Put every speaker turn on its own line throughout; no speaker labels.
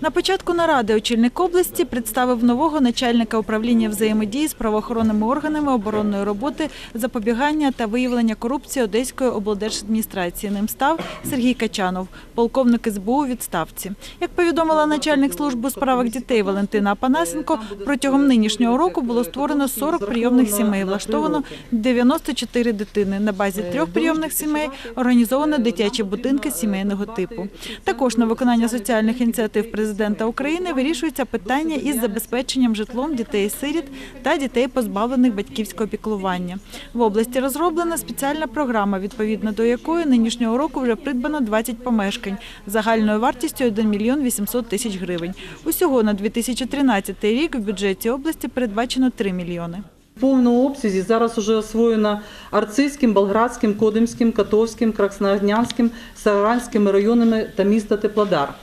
На початку наради очільник області представив нового начальника управління взаємодії з правоохоронними органами оборонної роботи, запобігання та виявлення корупції Одеської облдержадміністрації. Ним став Сергій Качанов, полковник СБУ у відставці. Як повідомила начальник служби у справах дітей Валентина Апанасенко, протягом нинішнього року було створено 40 прийомних сімей, влаштовано 94 дитини. На базі трьох прийомних сімей організовано дитячі будинки сімейного типу. Також на виконання соціальних ініціатив президента України вирішується питання із забезпеченням житлом дітей-сиріт та дітей, позбавлених батьківського піклування. В області розроблена спеціальна програма, відповідно до якої нинішнього року вже придбано 20 помешкань загальною вартістю 1 мільйон 800 тисяч гривень. Усього на 2013 рік в бюджеті області передбачено 3 мільйони.
В повному обсязі зараз уже освоєно Арцизьким, Болградським, Кодимським, Котовським, Красноогнянським, Саранськими районами та міста Теплодар.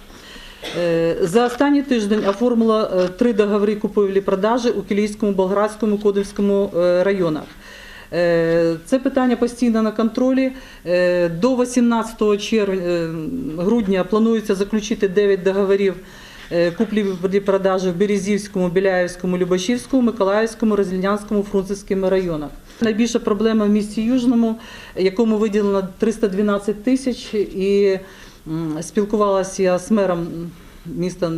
Е, За останній тиждень оформила е, три договори купівлі-продажі у Кілійському, Болградському, Кодимському е, районах. Це питання постійно на контролі. До 18 червня, грудня планується заключити 9 договорів е, куплі-продажі в Березівському, Біляївському, Любашівському, Миколаївському, Розлінянському, Фрунзенському районах. Найбільша проблема в місті Южному, якому виділено 312 тисяч, спілкувалася я з мером міста.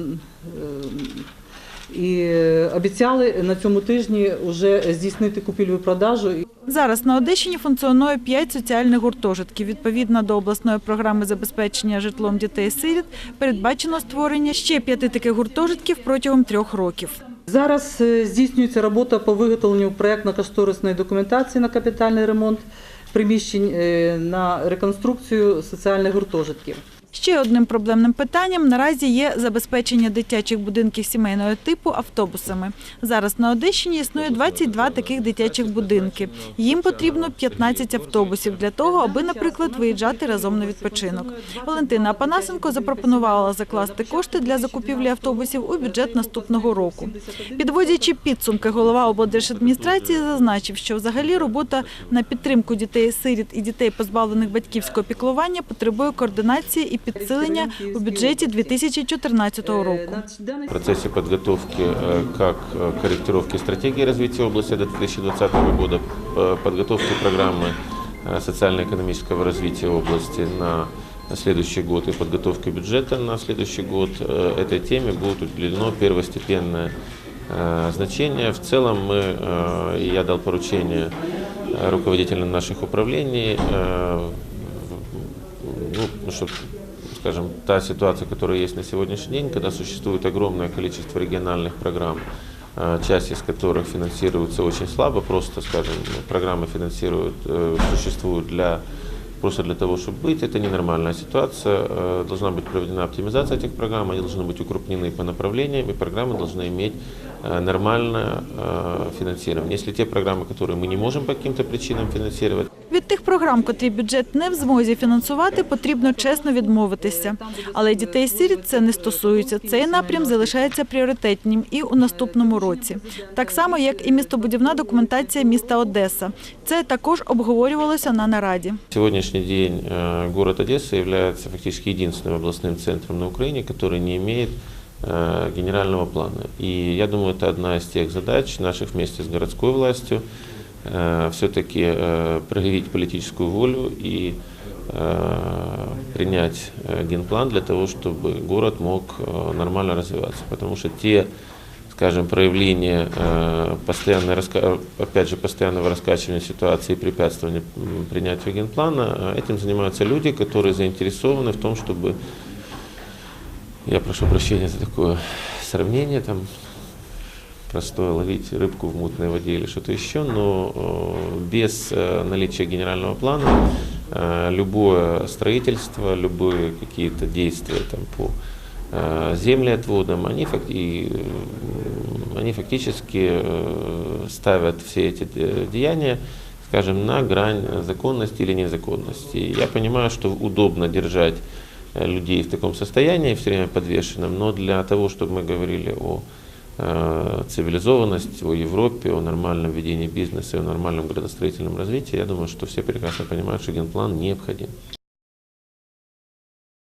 І обіцяли на цьому тижні вже здійснити купівлю-продажу.
Зараз на Одещині функціонує 5 соціальних гуртожитків. Відповідно до обласної програми забезпечення житлом дітей-сиріт передбачено створення ще п'яти таких гуртожитків протягом трьох років.
Зараз е, здійснюється робота по виготовленню проєктно-кошторисної документації на капітальний ремонт приміщень е, на реконструкцію соціальних гуртожитків.
Ще одним проблемним питанням наразі є забезпечення дитячих будинків сімейного типу автобусами. Зараз на Одещині існує 22 таких дитячих будинки. Їм потрібно 15 автобусів для того, аби, наприклад, виїжджати разом на відпочинок. Валентина Апанасенко запропонувала закласти кошти для закупівлі автобусів у бюджет наступного року. Підводячи підсумки, голова облдержадміністрації зазначив, що взагалі робота на підтримку дітей-сиріт і дітей, позбавлених батьківського піклування, потребує координації і підсилення у бюджеті 2014 року.
Даний
В процессе подготовки э, как э, корректировки стратегии развития области до 2020 года, э, подготовки программы э, социально-экономического развития области на следующий год и подготовки бюджета на следующий год э, этой теме будет уделено первостепенное э, значение. В целом мы, э, и я дал поручение э, руководителям наших управлений, э, ну, чтобы скажем, та ситуация, которая есть на сегодняшний день, когда существует огромное количество региональных программ, э, часть из которых финансируется очень слабо, просто, скажем, программы финансируют, э, существуют для просто для того, чтобы быть. Это ненормальная ситуация. Э, Должна быть проведена оптимизация этих программ, они должны быть укрупнены по направлениям, и программы должны иметь э, нормальное финансирование. Если те программы, которые мы не можем по каким-то причинам финансировать,
Від тих програм, котрі бюджет не в змозі фінансувати, потрібно чесно відмовитися. Але дітей-сиріт це не стосується. Цей напрям залишається пріоритетним і у наступному році. Так само, як і містобудівна документація міста Одеса. Це також обговорювалося на нараді.
Сегодняшний день э, город Одесса является фактически единственным областным центром на Украине, который не имеет э, генерального плана. И я думаю, это одна из тех задач наших вместе с городской властью э, Все-таки проявить политическую волю и принять генплан для того, чтобы город мог нормально развиваться. Потому что те скажем, проявление постоянной, раска- опять же, постоянного раскачивания ситуации и препятствования принятию генплана, этим занимаются люди, которые заинтересованы в том, чтобы, я прошу прощения за такое сравнение, там, простое ловить рыбку в мутной воде или что-то еще, но э, без э, наличия генерального плана э, любое строительство, любые какие-то действия там, по землеотводам, они, фак- и, э, они фактически ставят все эти де- деяния скажем, на грань законности или незаконности. Я понимаю, что удобно держать людей в таком состоянии, все время подвешенном, но для того, чтобы мы говорили о э, цивилизованности, о Европе, о нормальном ведении бизнеса и о нормальном градостроительном развитии, я думаю, что все прекрасно понимают, что генплан необходим.